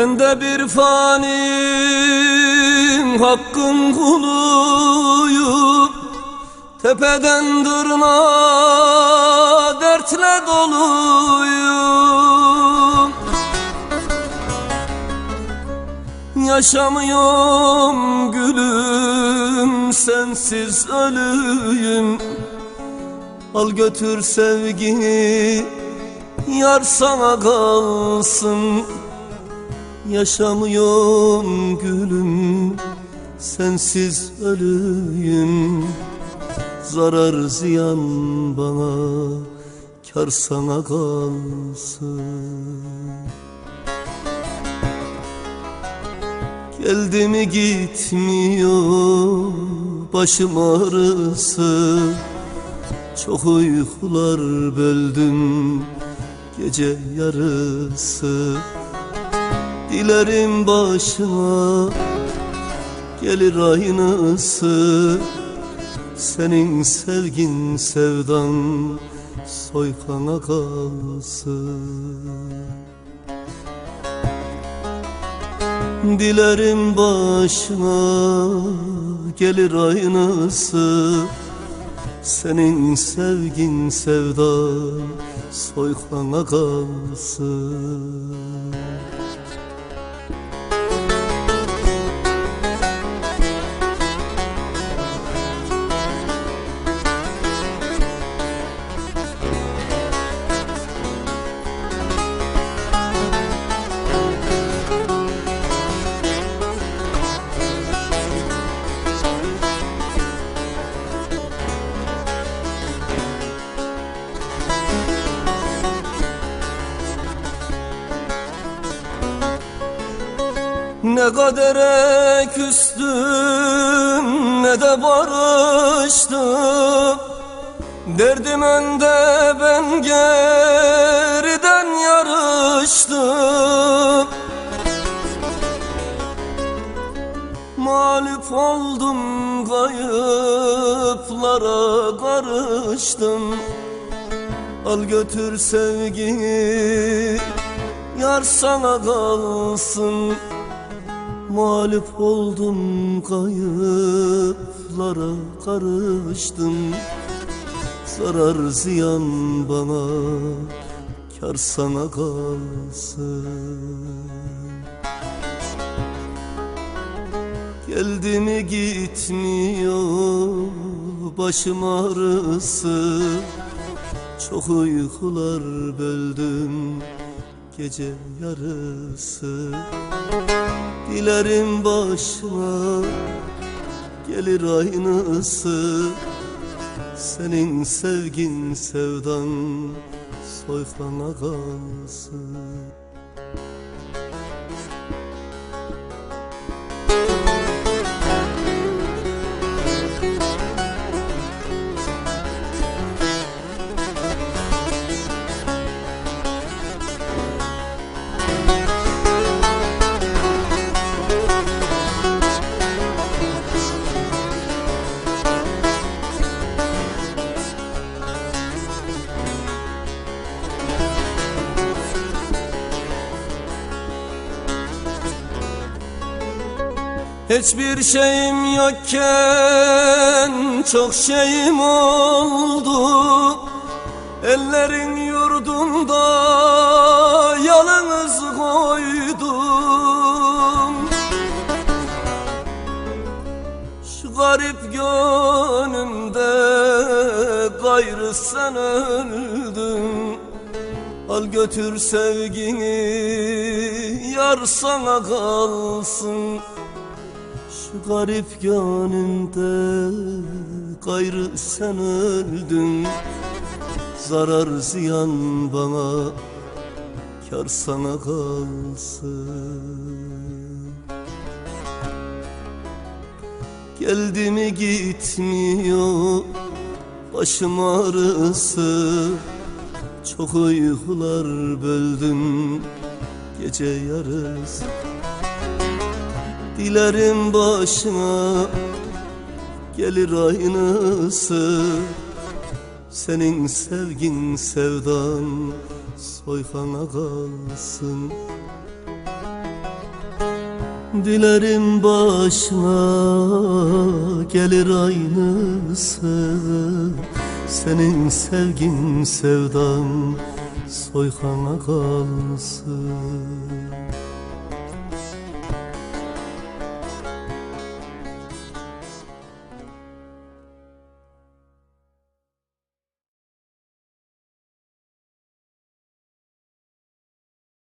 Ben de bir fanim hakkın kuluyum. Tepeden dırnağa dertle doluyum. Yaşamıyorum gülüm sensiz ölüyüm. Al götür sevgini yar sana kalsın Yaşamıyorum gülüm sensiz ölüyüm. Zarar ziyan bana kar sana kalsın. Geldi mi gitmiyor başım ağrısı. Çok uykular böldüm gece yarısı Dilerim başına gelir aynısı Senin sevgin sevdan soykana kalsın. Dilerim başına gelir aynısı Senin sevgin sevdan soykana kalsın Ne kadere küstüm ne de barıştım. Derdim önde ben geriden yarıştım. Mağlup oldum kayıplara karıştım. Al götür sevgini yar sana kalsın Mağlup oldum kayıplara karıştım. Zarar ziyan bana kar sana kalsın. Geldi mi gitmiyor başım ağrısı. Çok uykular böldüm gece yarısı Dilerim başına gelir aynısı Senin sevgin sevdan soykana kalsın Hiçbir şeyim yokken çok şeyim oldu. Ellerin yurdunda yalnız koydum. Şu garip gönlümde gayrı sen öldün. Al götür sevgini yar sana kalsın şu garip gönlümde gayrı sen öldün. Zarar ziyan bana kar sana kalsın. Geldi mi gitmiyor başım ağrısı. Çok uykular böldüm gece yarısı Dilerim başına gelir aynısı Senin sevgin sevdan soykana kalsın. Dilerim başına gelir aynısı Senin sevgin sevdan soykana kalsın